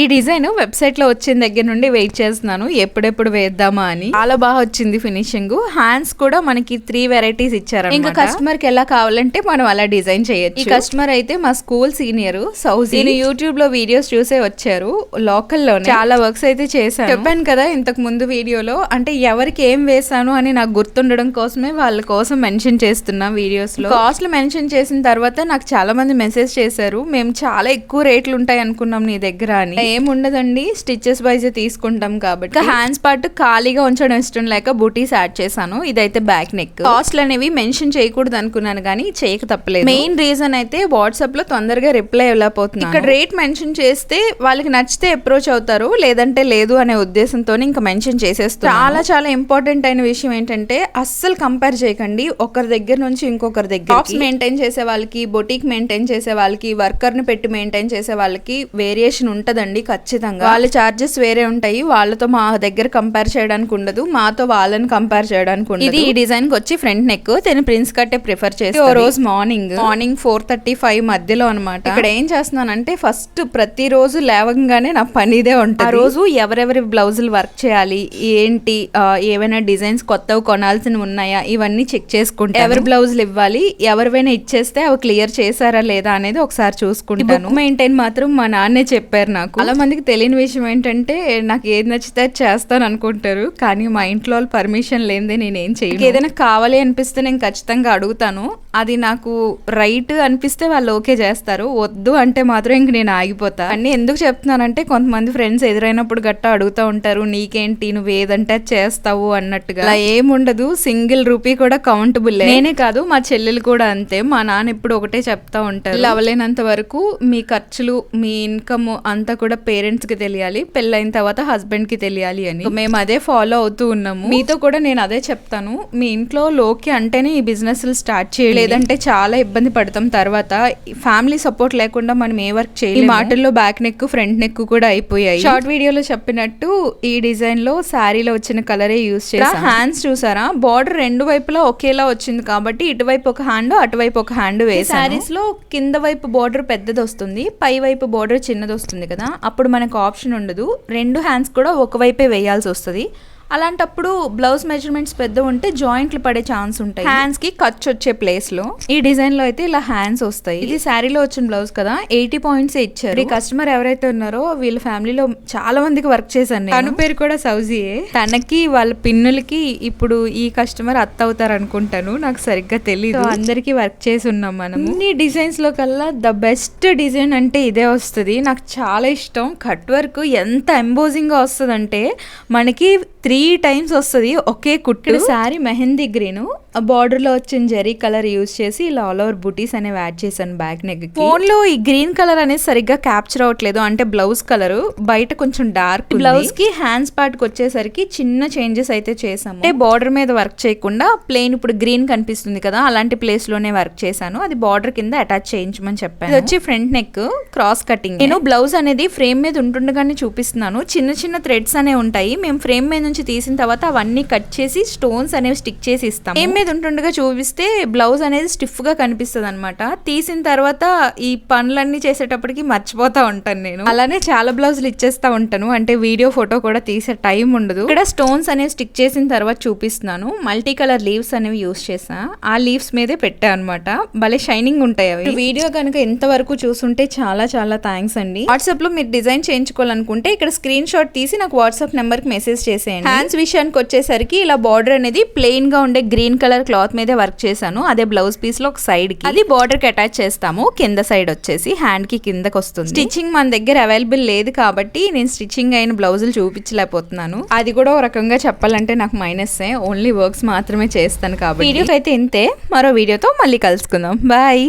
ఈ డిజైన్ వెబ్సైట్లో వచ్చిన దగ్గర నుండి వెయిట్ చేస్తున్నాను. ఎప్పుడెప్పుడు వేద్దామా అని. చాలా బాగా వచ్చింది ఫినిషింగ్. హ్యాండ్స్ కూడా మనకి త్రీ వెరైటీస్ ఇచ్చారు ఇంకా కస్టమర్కి ఎలా కావాలంటే మనం అలా డిజైన్ చేయొచ్చు. ఈ కస్టమర్ అయితే మా స్కూల్ సీనియర్ సౌజీ. యూట్యూబ్లో వీడియోస్ చూసే వచ్చారు లోకల్లో చాలా వర్క్స్ అయితే చేశాను. చెప్పాను కదా ఇంతకు ముందు వీడియోలో అంటే ఎవరికి ఏం వేసాను అని నాకు గుర్తుండడం కోసమే వాళ్ళ కోసం మెన్షన్ చేస్తున్నా వీడియోస్లో కాస్ట్లు మెన్షన్ చేసిన తర్వాత నాకు చాలా మంది మెసేజ్ చేశారు మేము చాలా ఎక్కువ రేట్లు ఉంటాయి అనుకున్నాం నీ దగ్గర అని. ఏముండదండి. స్టిచెస్ వైజ్ తీసుకుంటాం కాబట్టి. హ్యాండ్స్ పార్ట్ ఖాళీగా ఉంచడం ఇష్టం లేక బూటీస్ యాడ్ చేశాను. ఇదైతే బ్యాక్ నెక్. కాస్ట్లు అనేవి మెన్షన్ చేయకూడదు అనుకున్నాను కానీ చేయక తప్పలేదు. మెయిన్ రీజన్ అయితే వాట్సాప్లో తొందరగా రిప్లై వెళ్ళిపోతుంది ఇక్కడ రేట్ మెన్షన్ చేస్తే వాళ్ళకి నచ్చితే అప్రోచ్ అవుతారు లేదంటే లేదు అనే ఉద్దేశంతో ఇంకా మెన్షన్ చేసేస్తారు చాలా చాలా ఇంపార్టెంట్ అయిన విషయం ఏంటంటే అస్సలు కంపేర్ చేయకండి. ఒకరి దగ్గర నుంచి ఇంకొకరి దగ్గర మెయింటైన్ చేసే వాళ్ళకి బొటిక్ మెయింటైన్ చేసే వాళ్ళకి వర్కర్ని పెట్టి మెయింటైన్ చేసే వాళ్ళకి వేరియేషన్ ఉంటదండి. ఖచ్చితంగా. వాళ్ళ చార్జెస్ వేరే ఉంటాయి. వాళ్ళతో మా దగ్గర కంపేర్ చేయడానికి ఉండదు. మాతో వాళ్ళని కంపేర్ చేయడానికి ఉండదు. ఇది ఈ డిజైన్కి వచ్చి ఫ్రంట్ నెక్ నేను ప్రిన్స్ కట్టే ప్రిఫర్ చేసి ఓ రోజు morning morning four thirty five మధ్యలో అనమాట ఇక్కడ ఏం చేస్తున్నానంటే ఫస్ట్ ప్రతి రోజు లేవగానే నా పని ఇదే ఉంటుంది. ఆ రోజు ఎవరెవరి బ్లౌజులు వర్క్ చేయాలి? ఏంటి? ఏవైనా డిజైన్స్ కొత్తవి కొనాల్సినవి ఉన్నాయా? ఇవన్నీ చెక్ చేసుకుంటా ఎవరి బ్లౌజులు ఇవ్వాలి? ఎవరివైనా ఇచ్చేస్తే అవి క్లియర్ చేశారా లేదా అనేది ఒకసారి చూసుకుంటాను. మెయింటైన్ మాత్రం మా నాన్నే చెప్పారు నాకు. చాలా మందికి తెలియని విషయం ఏంటంటే నాకు ఏది నచ్చితే అది చేస్తాను అనుకుంటారు కానీ మా ఇంట్లో వాళ్ళు పర్మిషన్ లేనిదే నేను ఏం చేయను ఏదైనా కావాలి అనిపిస్తే నేను ఖచ్చితంగా అడుగుతాను. అది నాకు రైట్ అనిపిస్తే వాళ్ళు ఓకే చేస్తారు. వద్దు అంటే మాత్రం ఇంక నేను ఆగిపోతా. అన్ని ఎందుకు చెప్తున్నానంటే కొంతమంది ఫ్రెండ్స్ ఎదురైనప్పుడు గట్టా అడుగుతూ ఉంటారు నీకేంటి? నువ్వు ఏదంటే అది చేస్తావు అన్నట్టుగా. అలా ఏముండదు సింగిల్ రూపీ కూడా కౌంటబుల్ నేనే కాదు మా చెల్లెలు కూడా అంతే. మా నాన్న ఎప్పుడు ఒకటే చెప్తా ఉంటారు. అవ్వలేనంత వరకు మీ ఖర్చులు మీ ఇన్కమ్ అంతా కూడా పేరెంట్స్కి తెలియాలి పెళ్ళైన తర్వాత హస్బెండ్కి తెలియాలి అని. మేము అదే ఫాలో అవుతూ ఉన్నాము. మీతో కూడా నేను అదే చెప్తాను. మీ ఇంట్లో లోకి అంటేనే ఈ బిజినెస్ స్టార్ట్ చేయాలి లేదంటే చాలా ఇబ్బంది పడతాం తర్వాత. ఫ్యామిలీ సపోర్ట్ లేకుండా మనం ఏ వర్క్ చేయాలి ఈ మాటల్లో బ్యాక్ నెక్ ఫ్రంట్ నెక్ కూడా అయిపోయాయి. షార్ట్ వీడియోలో చెప్పినట్టు ఈ డిజైన్లో శారీలో వచ్చిన కలరే యూస్ చేసా హ్యాండ్స్ చూసారా? బార్డర్ రెండు వైపులా ఒకేలా వచ్చింది కాబట్టి ఇటువైపు ఒక హ్యాండ్ అటువైపు ఒక హ్యాండ్ వేసి శారీస్లో కింద వైపు బార్డర్ పెద్దది వస్తుంది పై వైపు బార్డర్ చిన్నది వస్తుంది కదా. అప్పుడు మనకు ఆప్షన్ ఉండదు. రెండు హ్యాండ్స్ కూడా ఒకవైపే వేయాల్సి వస్తుంది. అలాంటప్పుడు బ్లౌజ్ మెజర్మెంట్స్ పెద్ద ఉంటే జాయింట్లు పడే ఛాన్స్ ఉంటాయి. హ్యాండ్స్కి ఖర్చు వచ్చే ప్లేస్లో. ఈ డిజైన్లో అయితే ఇలా హ్యాండ్స్ వస్తాయి. ఇది శారీలో వచ్చిన బ్లౌజ్ కదా ఎయిటీ పాయింట్స్ ఇచ్చారు. ఈ కస్టమర్ ఎవరైతే ఉన్నారో వీళ్ళ ఫ్యామిలీలో చాలా మందికి వర్క్ చేశాను తన పేరు కూడా సౌజీయే తనకి వాళ్ళ పిన్నులకి ఇప్పుడు ఈ కస్టమర్ అత్త అవుతారు అనుకుంటాను నాకు సరిగ్గా తెలియదు అందరికి వర్క్ చేసి ఉన్నాం మనం ఈ డిజైన్స్లో కల్లా ద బెస్ట్ డిజైన్ అంటే ఇదే వస్తుంది. నాకు చాలా ఇష్టం. కట్ వర్క్ ఎంత ఎంబోజింగ్గా వస్తుందంటే మనకి త్రీ టైమ్స్ వస్తుంది ఒకే కుట్టు. శారీ మెహందీ గ్రీను. బార్డర్లో వచ్చిన జెరీ కలర్ యూజ్ చేసి ఇలా ఆల్ ఓవర్ బుటీస్ అనేవి యాడ్ చేశాను బ్యాక్ నెక్ ఫోన్లో ఈ గ్రీన్ కలర్ అనేది సరిగ్గా క్యాప్చర్ అవ్వట్లేదు. అంటే బ్లౌజ్ కలర్ బయట కొంచెం డార్క్ బ్లౌజ్కి హ్యాండ్స్ పార్ట్కి వచ్చేసరికి చిన్న చేంజెస్ అయితే చేసాము అంటే బార్డర్ మీద వర్క్ చేయకుండా ప్లెయిన్ ఇప్పుడు గ్రీన్ కనిపిస్తుంది కదా అలాంటి ప్లేస్లోనే వర్క్ చేశాను. అది బార్డర్ కింద అటాచ్ చేయించమని చెప్పాను. ఇది వచ్చి ఫ్రంట్ నెక్ క్రాస్ కటింగ్. నేను బ్లౌజ్ అనేది ఫ్రేమ్ మీద ఉంటుండగానే చూపిస్తున్నాను. చిన్న చిన్న థ్రెడ్స్ అనేవి ఉంటాయి. మేము ఫ్రేమ్ మీద నుంచి తీసిన తర్వాత అవన్నీ కట్ చేసి స్టోన్స్ అనేవి స్టిక్ చేసి ఇస్తాం ఫ్రేమ్ మీద ఉంటుండగా చూపిస్తే బ్లౌజ్ అనేది స్టిఫ్గా కనిపిస్తుంది అనమాట తీసిన తర్వాత ఈ పనులన్నీ చేసేటప్పటికి మర్చిపోతా ఉంటాను నేను. అలానే చాలా బ్లౌజులు ఇచ్చేస్తా ఉంటాను. అంటే వీడియో ఫోటో కూడా తీసే టైం ఉండదు. ఇక్కడ స్టోన్స్ అనేవి స్టిక్ చేసిన తర్వాత చూపిస్తున్నాను. మల్టీ కలర్ లీవ్స్ అనేవి యూస్ చేసా ఆ లీవ్స్ మీదే పెట్టా అనమాట భలే షైనింగ్ ఉంటాయి అవి. వీడియో కనుక ఇంతవరకు చూసుంటే చాలా చాలా థ్యాంక్స్ అండి. వాట్సాప్లో మీరు డిజైన్ చేయించుకోవాలనుకుంటే ఇక్కడ స్క్రీన్ షాట్ తీసి నాకు వాట్సాప్ నెంబర్కి మెసేజ్ చేసేయండి. హ్యాండ్స్ విషయానికి వచ్చేసరికి ఇలా బార్డర్ అనేది ప్లెయిన్గా ఉండే గ్రీన్ కలర్ కలర్ క్లాత్ మీదే వర్క్ చేశాను. అదే బ్లౌజ్ పీస్లో ఒక సైడ్కి అది బార్డర్కి అటాచ్ చేస్తాము. కింద సైడ్ వచ్చేసి హ్యాండ్కి కిందకి వస్తుంది. స్టిచ్చింగ్ మన దగ్గర అవైలబుల్ లేదు కాబట్టి నేను స్టిచ్చింగ్ అయిన బ్లౌజులు చూపించలేకపోతున్నాను. అది కూడా ఒక రకంగా చెప్పాలంటే నాకు మైనస్ ఓన్లీ వర్క్స్ మాత్రమే చేస్తాను కాబట్టి. వీడియోకి అయితే ఇంతే. మరో వీడియోతో మళ్ళీ కలుసుకుందాం. బాయ్.